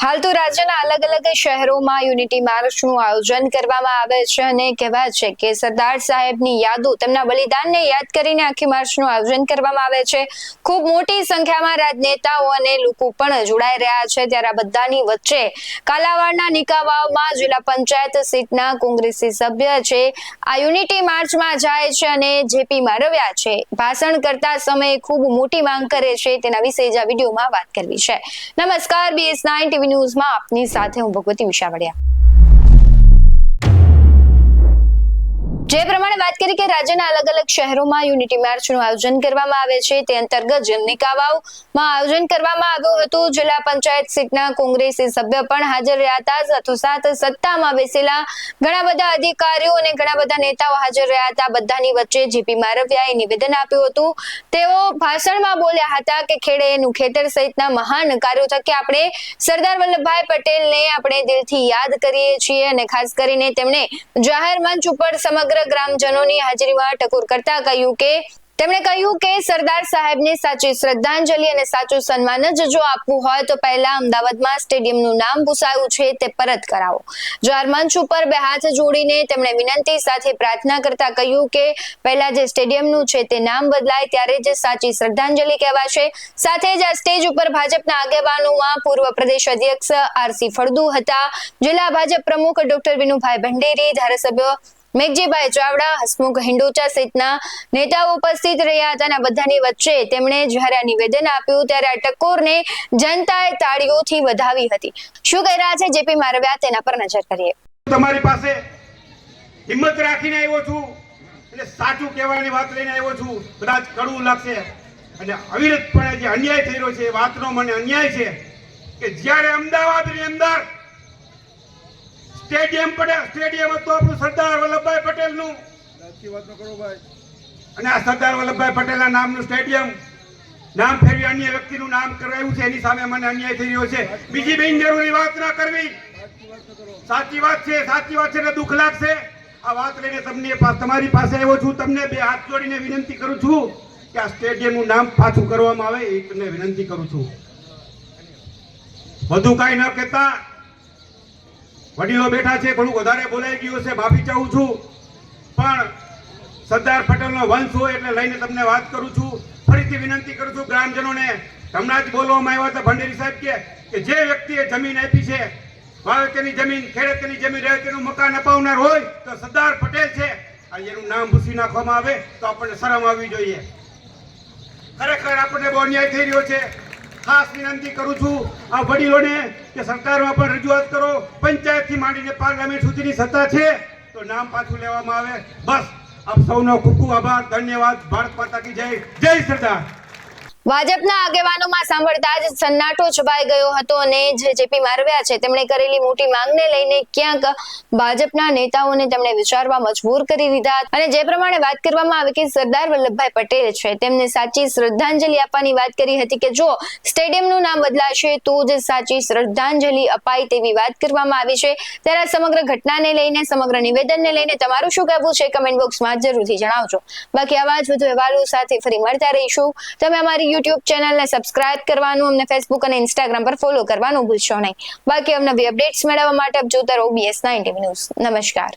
હાલ તો રાજ્યના અલગ અલગ શહેરોમાં યુનિટી માર્ચનું આયોજન કરવામાં આવે છે અને કહેવાય છે કે સરદાર સાહેબની યાદો તેમના બલિદાનને યાદ કરીને આખી માર્ચનું આયોજન કરવામાં આવે છે. ખૂબ મોટી સંખ્યામાં રાજનેતાઓ અને લોકો પણ જોડાઈ રહ્યા છે. ત્યારે બધાની વચ્ચે કાલાવાડના નિકાવાવમાં જિલ્લા પંચાયત સીટના કોંગ્રેસી સભ્ય છે. આ યુનિટી માર્ચમાં જાય છે અને જેપી મારવ્યા છે. ભાષણ કરતા સમયે ખૂબ મોટી માંગ કરે છે. તેના વિશે જ આ વિડીયોમાં વાત કરવી છે. નમસ્કાર બીએસ નાઇન ટીવી ન્યૂઝમાં આપની સાથે હું ભગવતી વિશાવડિયા જે પ્રમાણે વાત કરી કે રાજ્યના અલગ અલગ શહેરોમાં યુનિટી માર્ચનું આયોજન કરવામાં આવે છે, તે અંતર્ગત જમનિકાવાવમાં આયોજન કરવામાં આવ્યું હતું, જિલ્લા પંચાયત સીટના કોંગ્રેસી સભ્ય પણ હાજર રહ્યા હતા. સાથોસાથ સત્તામાં બેસેલા ઘણા બધા અધિકારીઓ અને ઘણા બધા નેતાઓ હાજર રહ્યા હતા. બધાની વચ્ચે જીપી મારવિયાએ નિવેદન આપ્યું હતું. તેઓ ભાષણમાં બોલ્યા હતા કે ખેડેનું ખેતર સહિતના મહાન કાર્યો થકી આપણે સરદાર વલ્લભભાઈ પટેલને આપણે દિલથી યાદ કરીએ છીએ અને ખાસ કરીને તેમણે જાહેર મંચ ઉપર સમગ્ર ગ્રામજનોની હાજરીમાં ટકોર કરતા કહ્યું કે, તેમણે કહ્યું કે સરદાર સાહેબને સાચી શ્રદ્ધાંજલિ અને સાચું સન્માન જ જો આપવું હોય તો પહેલા અમદાવાદમાં સ્ટેડિયમનું નામ ભૂસાયું છે તે પરત કરાવો. જાહેર મંચ ઉપર બે હાથ જોડીને તેમણે વિનંતી સાથે પ્રાર્થના કરતા કહ્યું કે, પહેલા જે સ્ટેડિયમનું છે તે નામ બદલાય ત્યારે જ સાચી શ્રદ્ધાંજલિ કહેવાશે. સાથે જ આ સ્ટેજ ઉપર ભાજપના આગેવાનોમાં પૂર્વ પ્રદેશ અધ્યક્ષ આરસી ફળદુ હતા. જિલ્લા ભાજપ પ્રમુખ ડોક્ટર વિનુભાઈ ભંડેરી, ધારાસભ્ય મેઘજીભાઈ ચાવડા, હસમુખ હિંડોચા સહિતના નેતાઓ ઉપસ્થિત રહ્યા હતા અને બધાની વચ્ચે તેમણે જ્યારે આ નિવેદન આપ્યું ત્યારે આ ટકોરને જનતાએ તાળીઓથી વધાવી હતી. શું કહી રહ્યા છે જેપી મારવ્યા? તેના પર નજર કરીએ. તમારી પાસે હિંમત રાખીને આવ્યો છું એટલે સાચું કહેવાની વાત લઈને આવ્યો છું. કદાચ કડવું લાગશે અને અવિરતપણે જે અન્યાય થઈ રહ્યો છે વાતનો મને અન્યાય છે કે જ્યારે અમદાવાદની અંદર સ્ટેડિયમ પડે સ્ટેડિયમ હતું આપણું સરદાર વલ્લભભાઈ પટેલનું. સાચી વાત કરો ભાઈ. અને આ સરદાર વલ્લભભાઈ પટેલના નામનું સ્ટેડિયમ નામ ફેરવી અન્ય વ્યક્તિનું નામ કરાયું છે એની સામે મને અન્યાય થઈ રહ્યો છે. બીજી બિનજરૂરી વાત ના કરવી. વાત સાચી વાત છે સાચી વાત છે એટલે દુઃખ લાગશે. આ વાત લઈને તમને તમારી પાસે આવ્યો છું તમને બે હાથ જોડીને વિનંતી કરું છું કે આ સ્ટેડિયમનું નામ પાછું કરવામાં આવે એ તમને વિનંતી કરું છું. વધુ કાંઈ ન કહેતા. વડીલો બેઠા છે, ઘણું વધારે બોલાઈ ગયું છે માફી ચાહું છું. પણ સરદાર પટેલનો વંશ હોય એટલે લઈને તમને વાત કરું છું. ફરીથી વિનંતી કરું છું ગ્રામજનોને, હમણાં જ બોલવામાં આવ્યા હતા ભંડેરી સાહેબ કે જે વ્યક્તિએ જમીન આપી છે, વાવેતરની જમીન, ખેડેતની જમીન, રહેતીનું મકાન અપાવનાર હોય તો સરદાર પટેલ છે. અને એનું નામ ભૂસી નાખવામાં આવે તો આપણને શરમ આવવી જોઈએ. ખરેખર આપણને બહુ અન્યાય થઈ રહ્યો છે. ખાસ વિનંતી કરું છું આ વડીલોને કે સરકારમાં પણ રજૂઆત કરો. પંચાયતથી માંડીને પાર્લામેન્ટ સુધીની સત્તા છે, તો નામ પાછું લેવામાં આવે. બસ, આપ સૌનો ખૂબ ખૂબ આભાર. ધન્યવાદ. ભારત માતા કી જય. જય સરદાર. ભાજપના આગેવાનોમાં સાંભળતા જ સન્નાટો છવાઈ ગયો હતો અને જે જેપી મારવ્યા છે, તેમણે કરેલી મોટી માંગને લઈને ક્યાંક ભાજપના નેતાઓને તેમણે વિચારવા મજબૂર કરી દીધા અને જે પ્રમાણે વાત કરવામાં આવી કે સરદાર વલ્લભભાઈ પટેલ છે, તેમને સાચી શ્રદ્ધાંજલિ આપવાની વાત કરી હતી કે જો સ્ટેડિયમનું નામ બદલાશે, તો જ સાચી શ્રદ્ધાંજલિ અપાય તેવી વાત કરવામાં આવી છે. ત્યારે સમગ્ર ઘટનાને લઈને, સમગ્ર નિવેદનને લઈને તમારું શું કહેવું છે? કમેન્ટ બોક્સમાં જરૂરથી જણાવજો. બાકી આવા જ વધુ અહેવાલો સાથે ફરી મળતા રહીશું. તમે અમારી યુટ્યુબ ચેનલને સબસ્ક્રાઇબ કરવાનું, અમને ફેસબુક અને ઇન્સ્ટાગ્રામ પર ફોલો કરવાનું ભૂલશો નહીં. બાકી અમને અપડેટ્સ મેળવવા માટે આપ જોતા રહો બીએસ નાઇન્ટી ન્યૂઝ નમસ્કાર.